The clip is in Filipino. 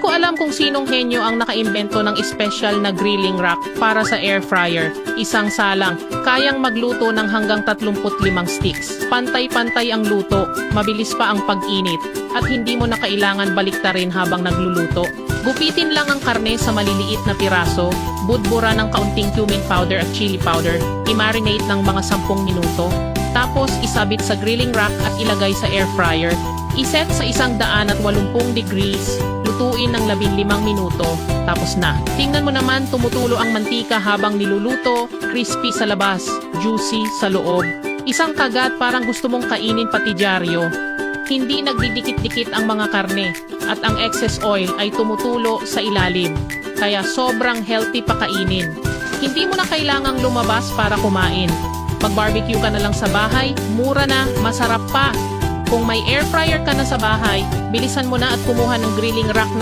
Ko alam kung sinong henyo ang nakaimbento ng special na grilling rack para sa air fryer. Isang salang, kayang magluto ng hanggang 35 sticks. Pantay-pantay ang luto, mabilis pa ang pag-init, at hindi mo na kailangan baliktarin habang nagluluto. Gupitin lang ang karne sa maliliit na piraso, budbura ng kaunting cumin powder at chili powder, i-marinate ng mga 10 minuto, tapos isabit sa grilling rack at ilagay sa air fryer. Iset sa isang daan at 80 degrees, lutuin 15 minuto, tapos na. Tingnan mo naman tumutulo ang mantika habang niluluto, crispy sa labas, juicy sa loob. Isang kagat parang gusto mong kainin pati dyaryo. Hindi nagdidikit-dikit ang mga karne at ang excess oil ay tumutulo sa ilalim. Kaya sobrang healthy pakainin. Hindi mo na kailangang lumabas para kumain. Mag-barbecue ka na lang sa bahay, mura na, masarap pa. Kung may air fryer ka na sa bahay, bilisan mo na at kumuha ng grilling rack na